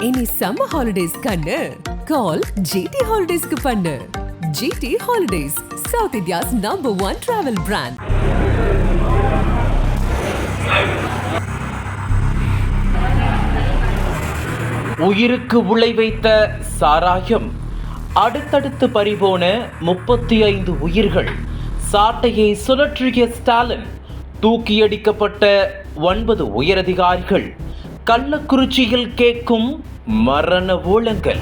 இனி summer holidays கண்ணு. கால் GT ஹாலிடேஸ்க்கு பண்ணு. GT holidays South India's number one travel brand உயிருக்கு உலை வைத்த சாராயம். அடுத்தடுத்து பறிபோன முப்பத்தி ஐந்து உயிர்கள். சாட்டையை சுழற்றிய ஸ்டாலின் தூக்கியடிக்கப்பட்ட ஒன்பது உயரதிகாரிகள். கள்ளக்குறிச்சியில் கேட்கும் மரண ஊழங்கள்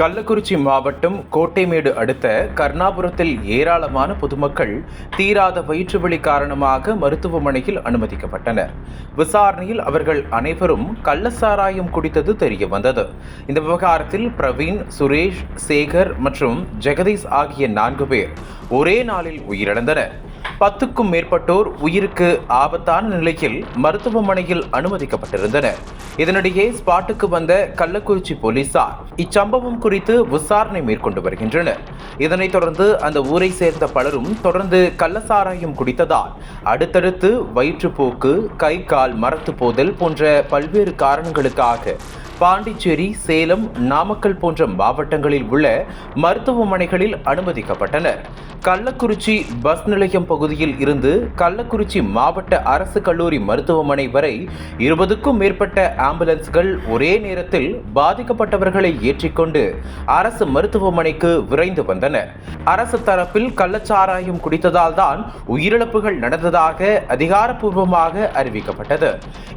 கள்ளக்குறிச்சி மாவட்டம் கோட்டைமேடு அடுத்த கர்ணாபுரத்தில் ஏராளமான பொதுமக்கள் தீராத வயிற்றுவலி காரணமாக மருத்துவமனையில் அனுமதிக்கப்பட்டனர். விசாரணையில் அவர்கள் அனைவரும் கள்ளசாராயம் குடித்தது தெரிய வந்தது இந்த விவகாரத்தில் பிரவீன் சுரேஷ் சேகர் மற்றும் ஜெகதீஷ் ஆகிய நான்கு பேர் ஒரே நாளில் உயிரிழந்தனர். பத்துக்கும் மேற்பட்டோர் உயிருக்கு ஆபத்தான நிலையில் மருத்துவமனையில் அனுமதிக்கப்பட்டிருந்தனர். இதனிடையே ஸ்பாட்டுக்கு வந்த கள்ளக்குறிச்சி போலீசார் இச்சம்பவம் குறித்து விசாரணை மேற்கொண்டு வருகின்றனர். இதனைத் தொடர்ந்து அந்த ஊரை சேர்ந்த பலரும் தொடர்ந்து கள்ளசாராயம் குடித்ததால் அடுத்தடுத்து வயிற்றுப்போக்கு கை கால் மரத்து போதல் போன்ற பல்வேறு காரணங்களுக்காக பாண்டிச்சேரி சேலம் நாமக்கல் போன்ற மாவட்டங்களில் உள்ள மருத்துவமனைகளில் அனுமதிக்கப்பட்டனர். கள்ளக்குறிச்சி பஸ் நிலையம் பகுதியில் இருந்து கள்ளக்குறிச்சி மாவட்ட அரசு கல்லூரி மருத்துவமனை வரை இருபதுக்கும் மேற்பட்ட ஆம்புலன்ஸ்கள் ஒரே நேரத்தில் பாதிக்கப்பட்டவர்களை ஏற்றிக்கொண்டு அரசு மருத்துவமனைக்கு விரைந்து வந்தன. அரசு தரப்பில் கள்ளச்சாராயம் குடித்ததால் தான் உயிரிழப்புகள் நடந்ததாக அதிகாரப்பூர்வமாக அறிவிக்கப்பட்டது.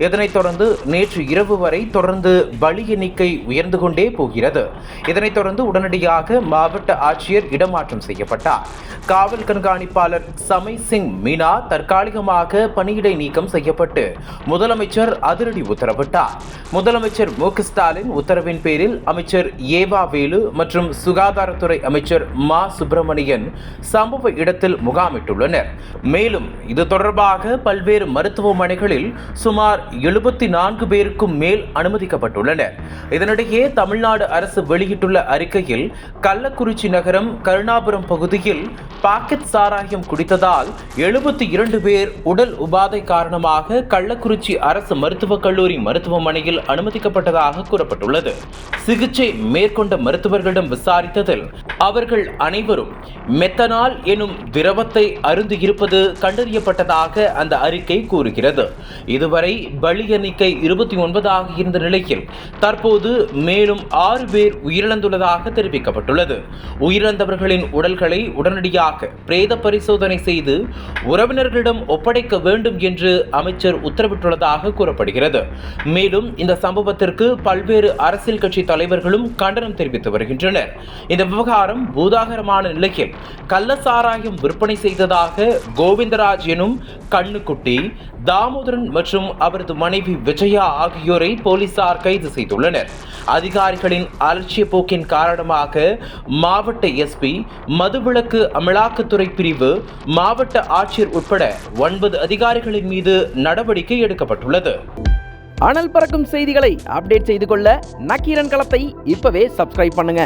இதனைத் தொடர்ந்து நேற்று இரவு வரை தொடர்ந்து பலி எண்ணிக்கை உயர்ந்து கொண்டே போகிறது. இதனைத் தொடர்ந்து உடனடியாக மாவட்ட ஆட்சியர் இடமாற்றம் செய்யப்பட்டார். காவல் கண்காணிப்பாளர் சமை சிங் மீனா தற்காலிகமாக பணியிடை நீக்கம் செய்யப்பட்டு முதலமைச்சர் அதிரடி உத்தரவிட்டார். முதலமைச்சர் மு ஸ்டாலின் உத்தரவின் பேரில் அமைச்சர் ஏவா வேலு மற்றும் சுகாதாரத்துறை அமைச்சர் மா சுப்பிரமணியன் சம்பவ இடத்தில் முகாமிட்டுள்ளனர். மேலும் இது தொடர்பாக பல்வேறு மருத்துவமனைகளில் சுமார் எழுபத்தி நான்கு பேருக்கும் மேல் அனுமதிக்கப்பட்டுள்ளனர். இதனிடையே தமிழ்நாடு அரசு வெளியிட்டுள்ள அறிக்கையில் கள்ளக்குறிச்சி நகரம் கருணாபுரம் பகுதியில் பாக்கெட் சாராயம் குடித்ததால் இதனால் எழுபத்தி இரண்டு பேர் உடல் உபாதை காரணமாக கள்ளக்குறிச்சி அரசு மருத்துவக் கல்லூரி மருத்துவமனையில் அனுமதிக்கப்பட்டதாக கூறப்பட்டுள்ளது. சிகிச்சை மேற்கொண்ட மருத்துவர்களிடம் விசாரித்ததில் அவர்கள் அனைவரும் மெத்தனால் எனும் திரவத்தை அருந்தியிருப்பது கண்டறியப்பட்டதாக அந்த அறிக்கை கூறுகிறது. இதுவரை பலி எண்ணிக்கை இருபத்தி ஒன்பதாக இருந்த நிலையில் தற்போது மேலும் ஆறு பேர் உயிரிழந்துள்ளதாக தெரிவிக்கப்பட்டுள்ளது. உயிரிழந்தவர்களின் உடல்களை உடனடியாக பிரேத பரிசோதனை செய்து உறவினர்களிடம் ஒப்படைக்க வேண்டும் என்று அமைச்சர் உத்தரவிட்டுள்ளதாக கூறப்படுகிறது. மேலும் இந்த சம்பவத்திற்கு பல்வேறு அரசியல் கட்சி தலைவர்களும் கண்டனம் தெரிவித்து வருகின்றனர். இந்த விவகாரம் பூதாகரமான நிலையில் கள்ளசாராயம் விற்பனை செய்ததாக கோவிந்தராஜ் எனும் கண்ணுக்குட்டி தாமோதரன் மற்றும் அவரது மனைவி விஜயா ஆகியோரை போலீசார் கைது செய்துள்ளனர். அதிகாரிகளின் அலட்சிய போக்கின் காரணமாக மாவட்ட எஸ்பி மதுவிலக்கு அமலாக்கத்துறை பிரிவு மாவட்ட ஆட்சியர் உட்பட ஒன்பது அதிகாரிகளின் மீது நடவடிக்கை எடுக்கப்பட்டுள்ளது. அனல் பறக்கும் செய்திகளை அப்டேட் செய்து கொள்ள நக்கீரன் களத்தை இப்பவே சப்ஸ்கிரைப் பண்ணுங்க.